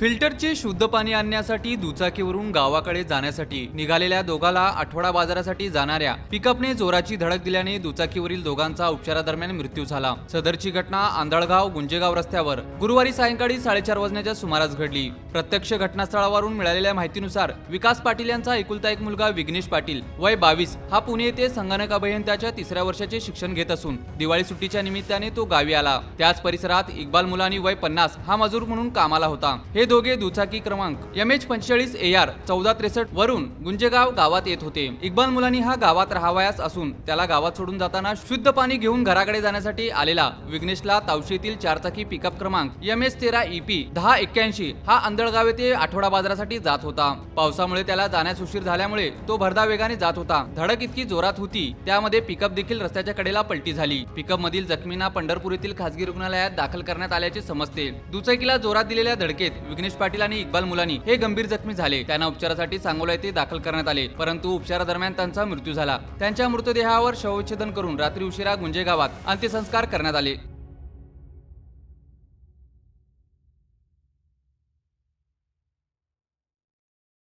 फिल्टरचे शुद्ध पाणी आणण्यासाठी दुचाकीवरून गावाकडे जाण्यासाठी निघालेल्या दोघाला आठवडा बाजारासाठी जाणाऱ्या पिकअपने जोराची धडक दिल्याने दुचाकीवरील दोघांचा उपचारादरम्यान मृत्यू झाला. सदरची घटना आंधळगाव गुंजेगाव रस्त्यावर गुरुवारी सायंकाळी साडेचार वाजण्याच्या सुमारास घडली. प्रत्यक्ष घटनास्थळावरून मिळालेल्या माहितीनुसार विकास पाटील यांचा एकुलता एक मुलगा विघ्नेश पाटील वय बावीस हा पुणे येथे संगणक अभियंत्याच्या तिसऱ्या वर्षाचे शिक्षण घेत असून दिवाळी सुट्टीच्या निमित्ताने तो गावी आला. त्याच परिसरात इक्बाल मुलानी वय पन्नास हा मजूर म्हणून कामाला होता. हे दोघे दुचाकी क्रमांक. एम एच पंचेचाळीस ए आर चौदा त्रेसष्ट वरून गुंजेगाव गावात येत होते. इक्बाल मुलानी हा गावात राहावयास असून त्याला गावात सोडून जाताना शुद्ध पाणी घेऊन घराकडे जाण्यासाठी आलेला विघ्नेशला तावशीतील चारचाकी पिकअप क्रमांक. एम एस तेरा ईपी दहा एक्क्याऐंशी हा अंधळगाव येथे आठवडा बाजारासाठी जात होता. पावसामुळे त्याला जाण्यास उशीर झाल्यामुळे तो भरधा वेगाने जात होता. धडक इतकी जोरात होती त्यामध्ये पिकअप देखील रस्त्याच्या कडेला पलटी झाली. पिकअप मधील जखमींना पंढरपूर येथील खासगी रुग्णालयात दाखल करण्यात आल्याचे समजते. दुचाकीला जोरात दिलेल्या धडकेत विघ्नेश पाटील आणि इक्बाल मुलानी हे गंभीर जखमी झाले. त्यांना उपचारासाठी सांगोला येथे दाखल करण्यात आले परंतु उपचारादरम्यान त्यांचा मृत्यू झाला. त्यांच्या मृतदेहावर शवविच्छेदन करून रात्री उशिरा गुंजे गावात अंत्यसंस्कार करण्यात आले.